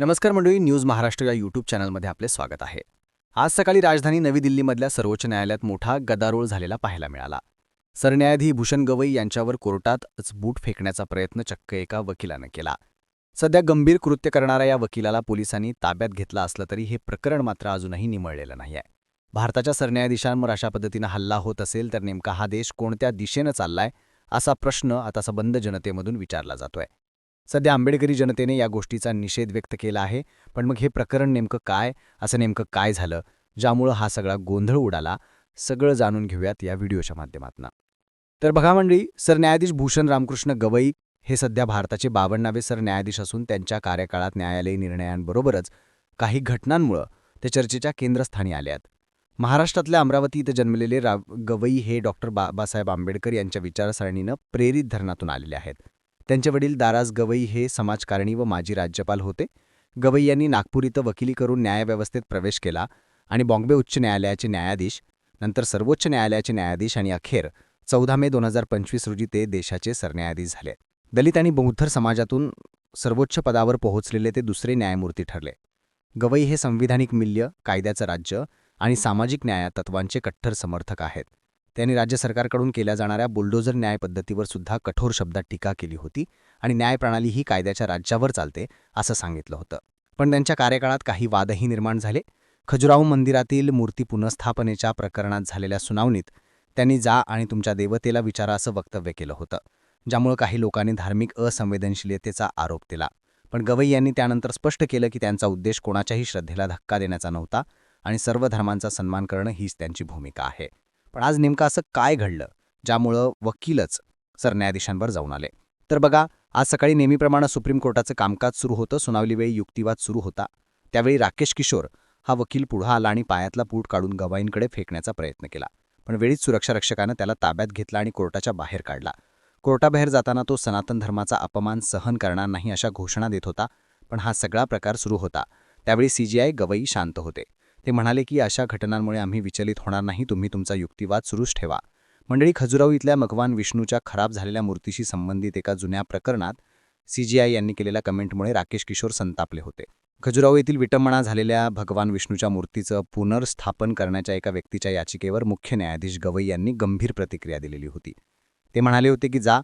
नमस्कार मंडळी न्यूज महाराष्ट्र या यूट्यूब चॅनलमध्ये आपले स्वागत आहे. आज सकाळी राजधानी नवी दिल्लीमधल्या सर्वोच्च न्यायालयात मोठा गदारोळ झालेला पाहायला मिळाला. सरन्यायाधी भूषण गवई यांच्यावर कोर्टातच बूट फेकण्याचा प्रयत्न चक्क एका वकिलानं केला. सध्या गंभीर कृत्य करणाऱ्या या वकिलाला पोलिसांनी ताब्यात घेतलं असलं तरी हे प्रकरण मात्र अजूनही निमळलेलं नाहीये. भारताच्या सरन्यायाधीशांवर अशा पद्धतीनं हल्ला होत असेल तर नेमका हा देश कोणत्या दिशेनं चाललाय असा प्रश्न आता सबंध जनतेमधून विचारला जातोय. सध्या आंबेडकरी जनतेने या गोष्टीचा निषेध व्यक्त केला आहे. पण मग हे प्रकरण नेमकं काय? असं नेमकं काय झालं? ज्यामुळं हा सगळा गोंधळ उडाला? सगळं जाणून घेऊयात या व्हिडिओच्या माध्यमातून. तर बघा मंडळी सरन्यायाधीश भूषण रामकृष्ण गवई हे सध्या भारताचे बावन्नावे सरन्यायाधीश असून त्यांच्या कार्यकाळात न्यायालयी निर्णयांबरोबरच काही घटनांमुळं ते चर्चेच्या केंद्रस्थानी आले आहेत. महाराष्ट्रातल्या अमरावती इथं जन्मलेले राव गवई हे डॉक्टर बाबासाहेब आंबेडकर यांच्या विचारसरणीनं प्रेरित धरणातून आलेले आहेत. त्यांचे वडील दाराज गवई हे समाजकारणी व माजी राज्यपाल होते. गवई यांनी नागपूर इथं वकिली करून न्यायव्यवस्थेत प्रवेश केला आणि बॉम्बे उच्च न्यायालयाचे न्यायाधीश नंतर सर्वोच्च न्यायालयाचे न्यायाधीश आणि अखेर चौदा मे दोन हजार पंचवीस रोजी ते देशाचे सरन्यायाधीश झाले. दलित आणि बौद्धर समाजातून सर्वोच्च पदावर पोहोचलेले ते दुसरे न्यायमूर्ती ठरले. गवई हे संविधानिक मूल्य कायद्याचं राज्य आणि सामाजिक न्याय तत्वांचे कट्टर समर्थक आहेत. त्यांनी राज्य सरकारकडून केल्या जाणाऱ्या बुलडोझर न्यायपद्धतीवर सुद्धा कठोर शब्दात टीका केली होती आणि न्यायप्रणाली ही कायद्याच्या राज्यावर चालते असं सांगितलं होतं. पण त्यांच्या कार्यकाळात काही वादही निर्माण झाले. खजुराहो मंदिरातील मूर्ती पुनर्स्थापनेच्या प्रकरणात झालेल्या सुनावणीत त्यांनी जा आणि तुमच्या देवतेला विचारा असं वक्तव्य केलं होतं ज्यामुळं काही लोकांनी धार्मिक असंवेदनशीलतेचा आरोप केला. पण गवई यांनी त्यानंतर स्पष्ट केलं की त्यांचा उद्देश कोणाच्याही श्रद्धेला धक्का देण्याचा नव्हता आणि सर्व धर्मांचा सन्मान करणं हीच त्यांची भूमिका आहे. पण आज नेमकं असं काय घडलं ज्यामुळं वकीलच सरन्यायाधीशांवर जाऊन आले? तर बघा आज सकाळी नेहमीप्रमाणे सुप्रीम कोर्टाचं कामकाज सुरू होतं सुनावलीवेळी युक्तिवाद सुरू होता. त्यावेळी राकेश किशोर हा वकील पुढं आला आणि पायातला पूट काढून गवाईंकडे फेकण्याचा प्रयत्न केला. पण वेळीच सुरक्षारक्षकानं त्याला ताब्यात घेतला आणि कोर्टाच्या बाहेर काढला. कोर्टाबाहेर जाताना तो सनातन धर्माचा अपमान सहन करणार नाही अशा घोषणा देत होता पण हा सगळा प्रकार सुरू होता. त्यावेळी सीजीआय गवई शांत होते. ते म्हणाले की अशा घटनांमुळे आम्ही विचलित होणार नाही. तुम्ही तुमचा युक्तिवाद सुरूच ठेवा. मंडळी खजुराऊ इथल्या भगवान विष्णूच्या खराब झालेल्या मूर्तीशी संबंधित एका जुन्या प्रकरणात सीजीआय यांनी केलेल्या कमेंटमुळे राकेश किशोर संतापले होते. खजुराऊ येथील विटंबना झालेल्या भगवान विष्णूच्या मूर्तीचं पुनर्स्थापन करण्याच्या एका व्यक्तीच्या याचिकेवर मुख्य न्यायाधीश गवई यांनी गंभीर प्रतिक्रिया दिलेली होती. ते म्हणाले होते की जा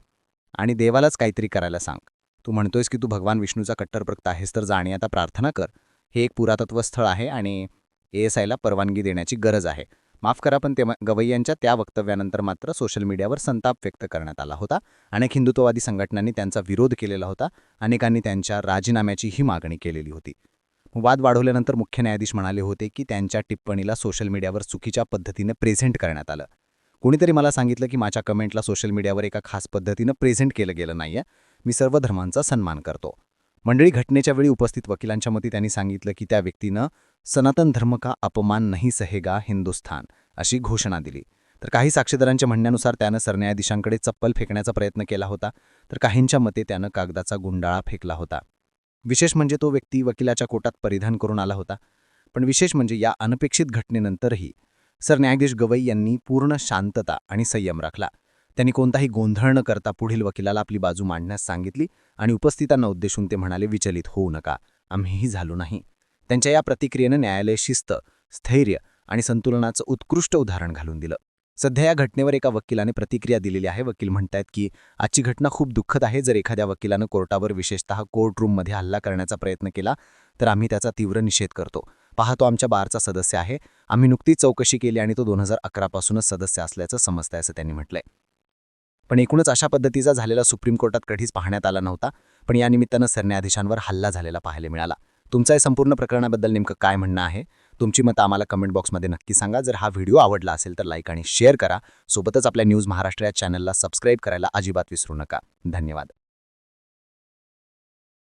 आणि देवालाच काहीतरी करायला सांग. तू म्हणतोयस की तू भगवान विष्णूचा कट्टरप्रक्त आहेस तर जाणे आता प्रार्थना कर. हे एक पुरातत्व स्थळ आहे आणि एएसआयला परवानगी देण्याची गरज आहे. माफ करा पण ते गवैयांच्या त्या वक्तव्यानंतर मात्र सोशल मीडियावर संताप व्यक्त करण्यात आला होता. अनेक हिंदुत्ववादी संघटनांनी त्यांचा विरोध केलेला होता. अनेकांनी त्यांच्या राजीनाम्याचीही मागणी केलेली होती. वाद वाढवल्यानंतर मुख्य न्यायाधीश म्हणाले होते की त्यांच्या टिप्पणीला सोशल मीडियावर चुकीच्या पद्धतीनं प्रेझेंट करण्यात आलं. कोणीतरी मला सांगितलं की माझ्या कमेंटला सोशल मीडियावर एका खास पद्धतीनं प्रेझेंट केलं गेलं नाही मी सर्व धर्मांचा सन्मान करतो. मंडळी घटनेच्या वेळी उपस्थित वकिलांच्या मते त्यांनी सांगितलं की त्या व्यक्तीनं सनातन धर्म का अपमान नाही सहेगा हिंदुस्थान अशी घोषणा दिली. तर काही साक्षीदारांच्या म्हणण्यानुसार त्यानं सरन्यायाधीशांकडे चप्पल फेकण्याचा प्रयत्न केला होता तर काहींच्या मते त्यानं कागदाचा गुंडाळा फेकला होता. विशेष म्हणजे तो व्यक्ती वकिलाच्या कोटात परिधान करून आला होता. पण विशेष म्हणजे या अनपेक्षित घटनेनंतरही सरन्यायाधीश गवई यांनी पूर्ण शांतता आणि संयम राखला. त्यांनी कोणताही गोंधळ न करता पुढील वकिलाला आपली बाजू मांडण्यास सांगितली आणि उपस्थितांना उद्देशून ते म्हणाले विचलित होऊ नका. आम्हीही झालो नाही. त्यांच्या या प्रतिक्रियेनं न्यायालय शिस्त स्थैर्य आणि संतुलनाचं उत्कृष्ट उदाहरण घालून दिलं. सध्या या घटनेवर एका वकिलाने प्रतिक्रिया दिलेली आहे. वकील म्हणतायत की आजची घटना खूप दुःखद आहे. जर एखाद्या वकिलानं कोर्टावर विशेषतः कोर्ट रूममध्ये हल्ला करण्याचा प्रयत्न केला तर आम्ही त्याचा तीव्र निषेध करतो. पाहतो आमच्या बारचा सदस्य आहे. आम्ही नुकतीच चौकशी केली आणि तो दोन हजार अकरापासूनच सदस्य असल्याचं समजतंय असं त्यांनी म्हटलंय. पण एकूणच अशा पद्धतीचा झालेला सुप्रीम कोर्टात कधीच पाहण्यात आला नव्हता पण या निमित्तानं सरन्यायाधीशांवर हल्ला झालेला पाहायला मिळाला. तुमचा या संपूर्ण प्रकरणाबद्दल नेमकं काय म्हणणं आहे? तुमची मतं आम्हाला कमेंट बॉक्समध्ये नक्की सांगा. जर हा व्हिडिओ आवडला असेल तर लाईक आणि शेअर करा. सोबतच आपल्या न्यूज महाराष्ट्र या चॅनलला सबस्क्राईब करायला अजिबात विसरू नका. धन्यवाद.